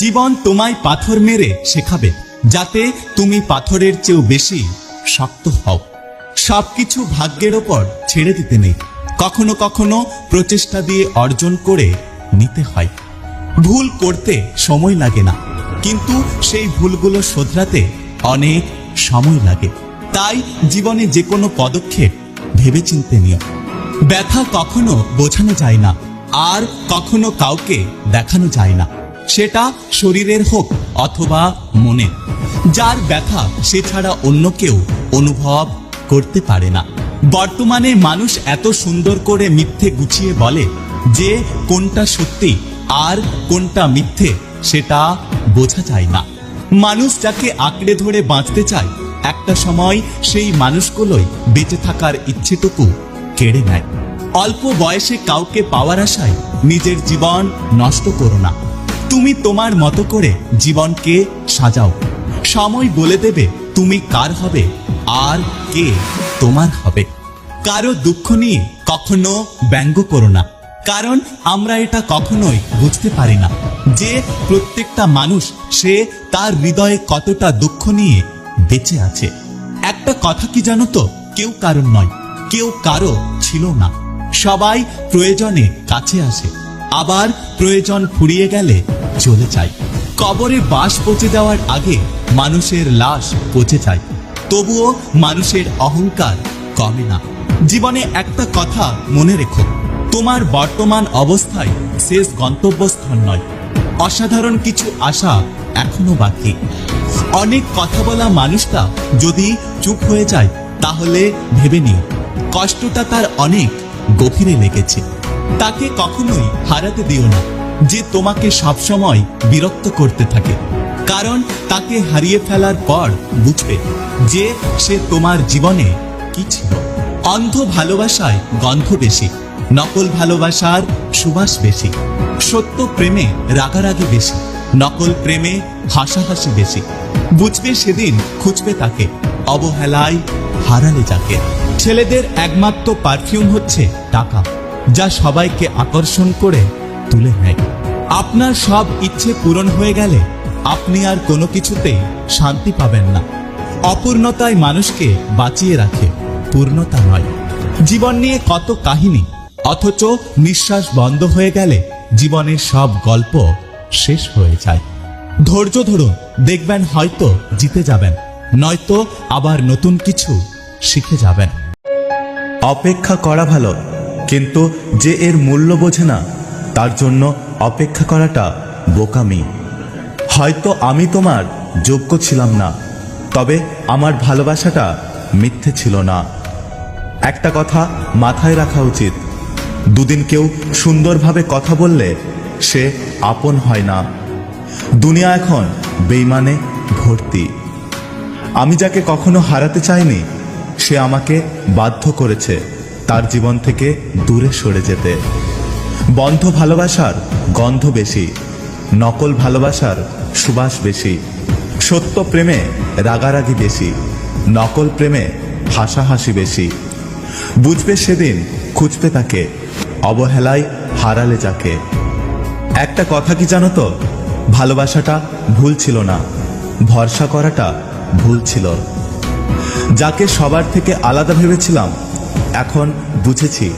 জীবন তোমায় পাথর মেরে শেখাবে, যাতে তুমি পাথরের চেয়েও বেশি শক্ত হও। সবকিছু ভাগ্যের ওপর ছেড়ে দিতে নেই। কখনো কখনো প্রচেষ্টা দিয়ে অর্জন করে নিতে হয়। ভুল করতে সময় লাগে না, কিন্তু সেই ভুলগুলো শোধরাতে অনেক সময় লাগে। তাই জীবনে যে কোনো পদক্ষেপ ভেবেচিন্তে নিও। ব্যথা কখনো বোঝানো যায় না, আর কখনো কাউকে দেখানো যায় না। সেটা শরীরের হোক অথবা মনের যার ব্যথা, সে ছাড়া অন্য কেউ অনুভব করতে পারে না। বর্তমানে মানুষ এত সুন্দর করে মিথ্যে গুছিয়ে বলে যে কোনটা সত্যি আর কোনটা মিথ্যে, সেটা বোঝা যায় না। মানুষ যাকে আঁকড়ে ধরে বাঁচতে চায়, একটা সময় সেই মানুষগুলোই বেঁচে থাকার ইচ্ছেটুকু কেড়ে নেয়। অল্প বয়সে কাউকে পাওয়ার আশায় নিজের জীবন নষ্ট করো না। তুমি তোমার মতো করে জীবনকে সাজাও। সময় বলে দেবে তুমি কার হবে, আর কে তোমার হবে। কারও দুঃখ নিয়ে কখনো ব্যঙ্গ করো না, কারণ আমরা এটা কখনোই বুঝতে পারি না। যে প্রত্যেকটা মানুষ, সে তার হৃদয়ে কতটা দুঃখ নিয়ে বেঁচে আছে। একটা কথা কি জানো তো? কেউ কারণ নয়, কেউ কারও ছিল না। সবাই প্রয়োজনে কাছে আসে। আবার প্রয়োজন ফুরিয়ে গেলে চলে যায়। কবরে বাস পচে দেওয়ার আগে মানুষের লাশ পচে যায়। তবুও মানুষের অহংকার কমে না। জীবনে একটা কথা মনে রেখো, তোমার বর্তমান অবস্থায় শেষ গন্তব্যস্থল নয়। অসাধারণ কিছু আশা এখনও বাকি। অনেক কথা বলা মানুষটা যদি চুপ হয়ে যায়, তাহলে ভেবে নিও, কষ্টটা তার অনেক গভীরে লেগেছে। তাকে কখনোই হারাতে দিও না। যে তোমাকে সবসময় বিরক্ত করতে থাকে। কারণ তাকে হারিয়ে ফেলার পর বুঝবে যে সে তোমার জীবনে কি ছিল। অন্ধ ভালোবাসায় গন্ধ বেশি, নকল ভালোবাসার সুবাস বেশি, সত্য প্রেমে রাগারাগি বেশি, নকল প্রেমে হাসাহাসি বেশি। বুঝবে সেদিন খুঁজবে তাকে, অবহেলায় হারালে যাকে। ছেলেদের একমাত্র পারফিউম হচ্ছে টাকা, যা সবাইকে আকর্ষণ করে তুলে নেয়। আপনার সব ইচ্ছে পূরণ হয়ে গেলে আপনি আর কোনো কিছুতেই শান্তি পাবেন না। অপূর্ণতায় মানুষকে বাঁচিয়ে রাখে পূর্ণতা নয়। জীবন নিয়ে কত কাহিনী, অথচ নিঃশ্বাস বন্ধ হয়ে গেলে জীবনের সব গল্প শেষ হয়ে যায়। ধৈর্য ধরুন, দেখবেন হয়তো জিতে যাবেন, নয়তো আবার নতুন কিছু শিখে যাবেন। অপেক্ষা করা ভালো, কিন্তু যে এর মূল্য বোঝে না, তার জন্য অপেক্ষা করাটা বোকামি। হয়তো আমি তোমার যোগ্য ছিলাম না, তবে আমার ভালোবাসাটা মিথ্যে ছিল না। একটা কথা মাথায় রাখা উচিত, দুদিন কেউ সুন্দরভাবে কথা বললে সে আপন হয় না। দুনিয়া এখন বেইমানে ভর্তি। আমি যাকে কখনো হারাতে চাইনি, সে আমাকে বাধ্য করেছে তার জীবন থেকে দূরে সরে যেতে। বন্ধ ভালোবাসার গন্ধ বেশি, নকল ভালোবাসার সুবাস বেশি, সত্য প্রেমে রাগারাগি বেশি, নকল প্রেমে হাসাহাসি বেশি। বুঝবে সেদিন খুঁজবে তাকে, অবহেলায় হারালে যাকে। একটা কথা কি জানো তো, ভালোবাসাটা ভুল ছিল না, ভরসা করাটা ভুল ছিল। যাকে সবার থেকে আলাদা ভেবেছিলাম, এখন বুঝেছি,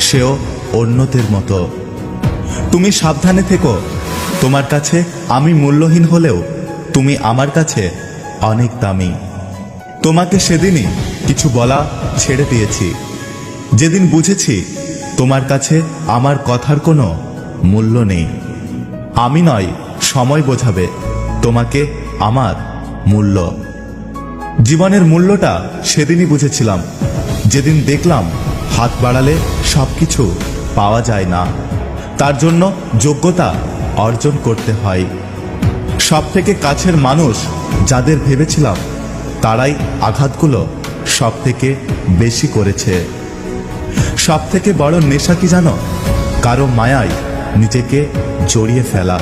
সেও অন্যদের মতো। তুমি সাবধানে থেকো। তোমার কাছে আমি মূল্যহীন হলেও তুমি আমার কাছে অনেক দামি। তোমাকে সেদিনই কিছু বলা ছেড়ে দিয়েছি। যেদিন বুঝেছি তোমার কাছে আমার কথার কোনো মূল্য নেই। আমি নয়, সময় বোঝাবে তোমাকে আমার মূল্য। জীবনের মূল্যটা সেদিনই বুঝেছিলাম। যেদিন দেখলাম হাত বাড়ালে সবকিছু পাওয়া যায় না। তার জন্য যোগ্যতা অর্জন করতে হয়। সব থেকে কাছের মানুষ যাদের ভেবেছিলাম, তারাই আঘাতগুলো সব থেকে বেশি করেছে। সব থেকে বড় নেশা কি জানো? কারও মায়ায় নিজেকে জড়িয়ে ফেলা।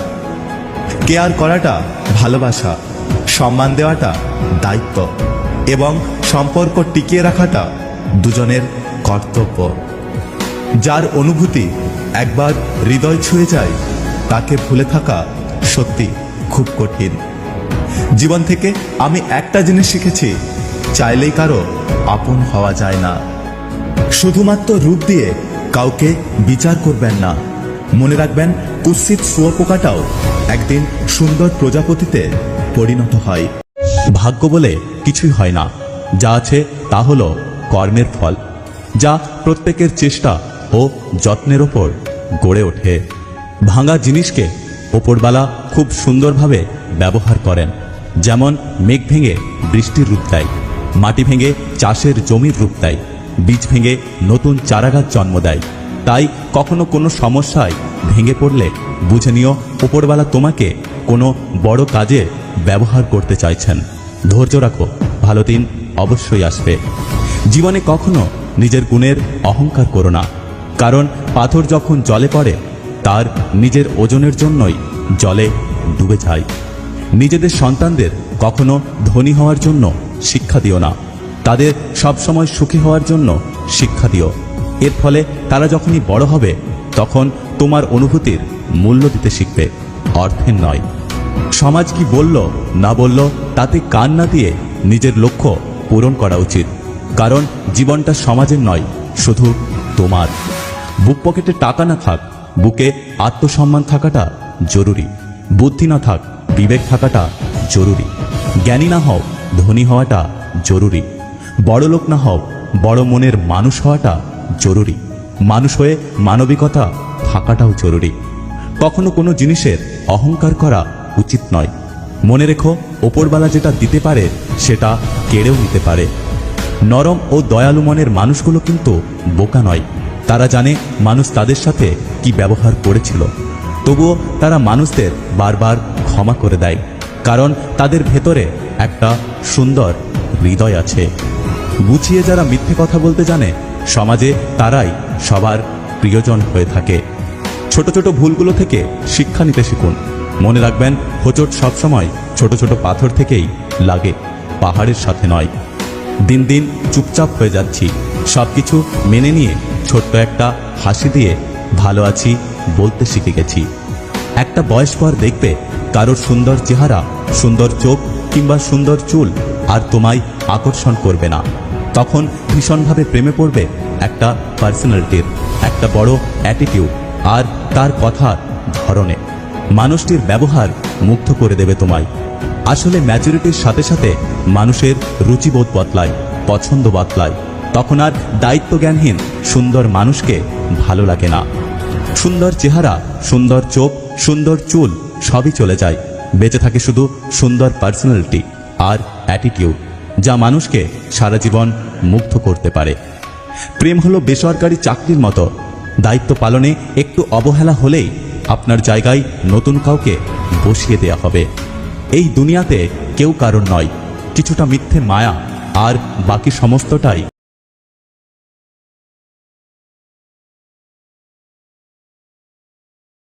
কেয়ার করাটা ভালোবাসা, সম্মান দেওয়াটা দায়িত্ব এবং সম্পর্ক টিকিয়ে রাখাটা দুজনের কর্তব্য। যার অনুভূতি একবার হৃদয় ছুঁয়ে যায়, তাকে ভুলে থাকা সত্যি খুব কঠিন। জীবন থেকে আমি একটা জিনিস শিখেছি, চাইলেই কারও আপন হওয়া যায় না। শুধুমাত্র রূপ দিয়ে কাউকে বিচার করবেন না। মনে রাখবেন, কুৎসিত শুয়োপোকাটাও একদিন সুন্দর প্রজাপতিতে পরিণত হয়। ভাগ্য বলে কিছুই হয় না। যা আছে তা হলো কর্মের ফল। যা প্রত্যেকের চেষ্টা ও যত্নের ওপর গড়ে ওঠে। ভাঙা জিনিসকে ওপরবালা খুব সুন্দরভাবে ব্যবহার করেন, যেমন মেঘ ভেঙে বৃষ্টির রূপ দেয়, মাটি ভেঙে চাষের জমির রূপ দেয়, বীজ ভেঙে নতুন চারাগাছ জন্ম দেয়। তাই কখনো কোনো সমস্যায় ভেঙে পড়লে বুঝে নিও ওপরবালা তোমাকে কোনো বড় কাজে ব্যবহার করতে চাইছেন। ধৈর্য রাখো, ভালো দিন অবশ্যই আসবে। জীবনে কখনো নিজের গুণের অহংকার করো না। কারণ পাথর যখন জলে পড়ে, তার নিজের ওজনের জন্যই জলে ডুবে যায়। নিজেদের সন্তানদের কখনো ধনী হওয়ার জন্য শিক্ষা দিও না। তাদের সবসময় সুখী হওয়ার জন্য শিক্ষা দিও। এর ফলে তারা যখনই বড় হবে, তখন তোমার অনুভূতির মূল্য দিতে শিখবে, অর্থের নয়। সমাজ কি বলল, না বলল, তাতে কান না দিয়ে নিজের লক্ষ্য পূরণ করা উচিত। কারণ জীবনটা সমাজের নয়, শুধু তোমার। বুক পকেটে টাকা না থাক, বুকে আত্মসম্মান থাকাটা জরুরি। বুদ্ধি না থাক, বিবেক থাকাটা জরুরি। জ্ঞানী না হও, ধনী হওয়াটা জরুরি। বড় লোক না হও, বড় মনের মানুষ হওয়াটা জরুরি। মানুষ হয়ে মানবিকতা থাকাটাও জরুরি। কখনো কোনো জিনিসের অহংকার করা উচিত নয়। মনে রেখো ওপরবালা যেটা দিতে পারে, সেটা কেড়েও নিতে পারে। নরম ও দয়ালু মনের মানুষগুলো কিন্তু বোকা নয়। তারা জানে মানুষ তাদের সাথে কি ব্যবহার করেছিল। তবুও তারা মানুষদের বারবার ক্ষমা করে দেয়, কারণ তাদের ভেতরে একটা সুন্দর হৃদয় আছে। গুছিয়ে যারা মিথ্যে কথা বলতে জানে, সমাজে তারাই সবার প্রিয়জন হয়ে থাকে। ছোট ছোট ভুলগুলো থেকে শিক্ষা নিতে শিখুন। মনে রাখবেন, হোঁচট সবসময় ছোট ছোট পাথর থেকেই লাগে, পাহাড়ের সাথে নয়। দিন দিন চুপচাপ হয়ে যাচ্ছি। সবকিছু মেনে নিয়ে ছোট্ট একটা হাসি দিয়ে ভালো আছি বলতে শিখে গেছি। একটা বয়স পর দেখবে কারোর সুন্দর চেহারা, সুন্দর চোখ কিংবা সুন্দর চুল আর তোমায় আকর্ষণ করবে না। তখন ভীষণভাবে প্রেমে পড়বে একটা পার্সোনালিটির, একটা বড় অ্যাটিটিউড আর তার কথার ধরনে। মানুষটির ব্যবহার মুগ্ধ করে দেবে তোমায়। আসলে ম্যাচুরিটির সাথে সাথে মানুষের রুচিবোধ বদলায়, পছন্দ বদলায়। তখন আর দায়িত্বজ্ঞানহীন, সুন্দর মানুষকে ভালো লাগে না। সুন্দর চেহারা, সুন্দর চোখ, সুন্দর চুল, সবই চলে যায়। বেঁচে থাকে শুধু সুন্দর পার্সোনালিটি আর অ্যাটিটিউড যা মানুষকে সারা জীবন মুগ্ধ করতে পারে। প্রেম হলো বেসরকারি চাকরির মতো। দায়িত্ব পালনে একটু অবহেলা হলেই আপনার জায়গায় নতুন কাউকে বসিয়ে দেয়া হবে। এই দুনিয়াতে কেউ কারণ নয়। কিছুটা মিথ্যে মায়া আর বাকি সমস্তটাই